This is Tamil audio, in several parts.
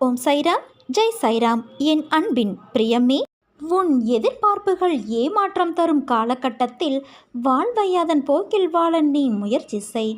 ஓம் சைராம் ஜெய் சைராம். என் அன்பின் பிரியமே உன் எதிர்பார்ப்புகள் ஏமாற்றம் தரும் காலகட்டத்தில் வாழ்வை அதன் போக்கில் வாழ நீ முயற்சி செய்.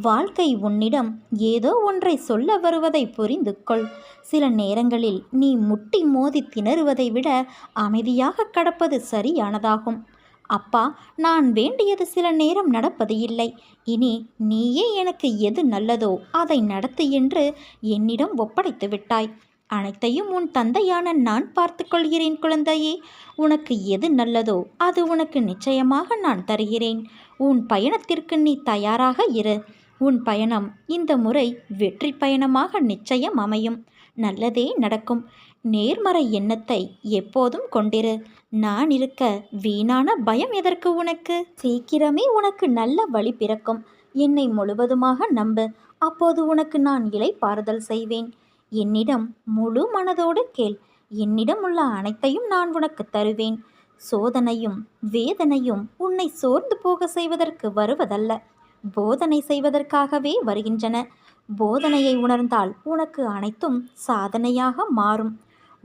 வாழ்க்கை உன்னிடம் ஏதோ ஒன்றை சொல்ல வருவதை புரிந்து கொள். சில நேரங்களில் நீ முட்டி மோதி திணறுவதை விட அமைதியாக கடப்பது சரியானதாகும். அப்பா நான் வேண்டியது சில நேரம் நடப்பது இல்லை. இனி நீயே எனக்கு எது நல்லதோ அதை நடத்து என்று என்னிடம் ஒப்படைத்து விட்டாய். அனைத்தையும் உன் தந்தையான நான் பார்த்து கொள்கிறேன் குழந்தையே. உனக்கு எது நல்லதோ அது உனக்கு நிச்சயமாக நான் தருகிறேன். உன் பயணத்திற்கு நீ தயாராக இரு. உன் பயணம் இந்த முறை வெற்றி பயணமாக நிச்சயம் அமையும். நல்லதே நடக்கும். நேர்மறை எண்ணத்தை எப்போதும் கொண்டிரு. நான் இருக்க வீணான பயம் எதற்கு உனக்கு? சீக்கிரமே உனக்கு நல்ல வழி பிறக்கும். என்னை முழுவதுமாக நம்பு. அப்போது உனக்கு நான் இலைப்பாறுதல் செய்வேன். என்னிடம் முழு மனதோடு கேள். என்னிடம் உள்ள அனைத்தையும் நான் உனக்கு தருவேன். சோதனையும் வேதனையும் உன்னை சோர்ந்து போக செய்வதற்கு வருவதல்ல. போதனை செய்வதற்காகவே வருகின்றன. போதனையை உணர்ந்தால் உனக்கு அனைத்தும் சாதனையாக மாறும்.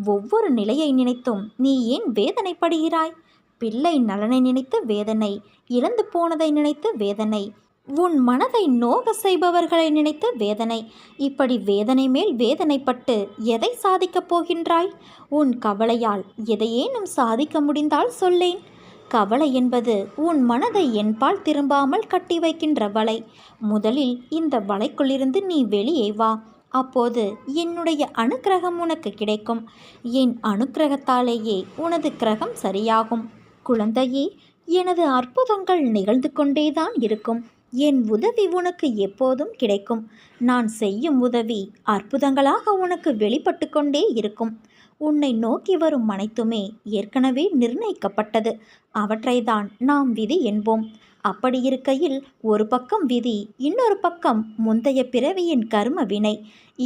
ஒவ்வொரு நிலையை நினைத்தும் நீ ஏன் வேதனைப்படுகிறாய்? பிள்ளை நலனை நினைத்து வேதனை இழந்து போனதை நினைத்து வேதனை உன் மனதை நோக செய்பவர்களை நினைத்து வேதனை. இப்படி வேதனை மேல் வேதனைப்பட்டு எதை சாதிக்கப் போகின்றாய்? உன் கவலையால் எதையேனும் சாதிக்க முடிந்தால் சொல்லேன். கவலை என்பது உன் மனதை என்பால் திரும்பாமல் கட்டி வைக்கின்ற வலை. முதலில் இந்த வலைக்குள்ளிருந்து நீ வெளியே வா. அப்போது என்னுடைய அனுக்கிரகம் உனக்கு கிடைக்கும். என் அனுக்கிரகத்தாலேயே உனது கிரகம் சரியாகும். குழந்தையே எனது அற்புதங்கள் நிகழ்ந்து கொண்டேதான் இருக்கும். என் உதவி உனக்கு எப்போதும் கிடைக்கும். நான் செய்யும் உதவி அற்புதங்களாக உனக்கு வெளிப்பட்டு கொண்டே இருக்கும். உன்னை நோக்கி வரும் அனைத்துமே ஏற்கனவே நிர்ணயிக்கப்பட்டது. அவற்றைதான் நாம் விதி என்போம். அப்படி இருக்கையில் ஒரு பக்கம் விதி இன்னொரு பக்கம் முந்தைய பிறவியின் கர்ம வினை.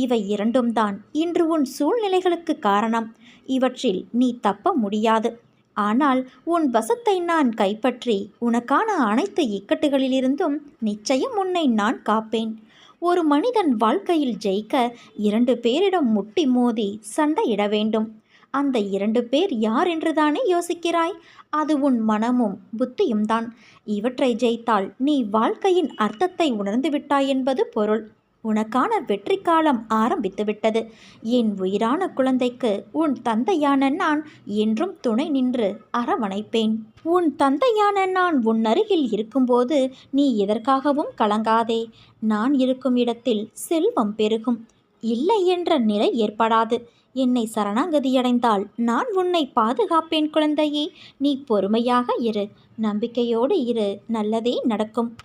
இவை இரண்டும் தான் இன்று உன் சூழ்நிலைகளுக்கு காரணம். இவற்றில் நீ தப்ப முடியாது. ஆனால் உன் வசத்தை நான் கைப்பற்றி உனக்கான அனைத்து இக்கட்டுகளிலிருந்தும் நிச்சயம் உன்னை நான் காப்பேன். ஒரு மனிதன் வாழ்க்கையில் ஜெயிக்க இரண்டு பேரிடம் முட்டி மோதி சண்டையிட வேண்டும். அந்த இரண்டு பேர் யார் என்றுதானே யோசிக்கிறாய்? அது உன் மனமும் புத்தியும் தான். இவற்றை ஜெயித்தால் நீ வாழ்க்கையின் அர்த்தத்தை உணர்ந்து விட்டாய் என்பது பொருள். உனக்கான வெற்றி காலம் ஆரம்பித்துவிட்டது. என் உயிரான குழந்தைக்கு உன் தந்தையான நான் என்றும் துணை நின்று அரவணைப்பேன். உன் தந்தையான நான் உன் அருகில் இருக்கும்போது நீ எதற்காகவும் கலங்காதே. நான் இருக்கும் இடத்தில் செல்வம் பெருகும். இல்லை என்ற நிலை ஏற்படாது. என்னை சரணாகதியடைந்தால் நான் உன்னை பாதுகாப்பேன் குழந்தையே. நீ பொறுமையாக இரு. நம்பிக்கையோடு இரு. நல்லதே நடக்கும்.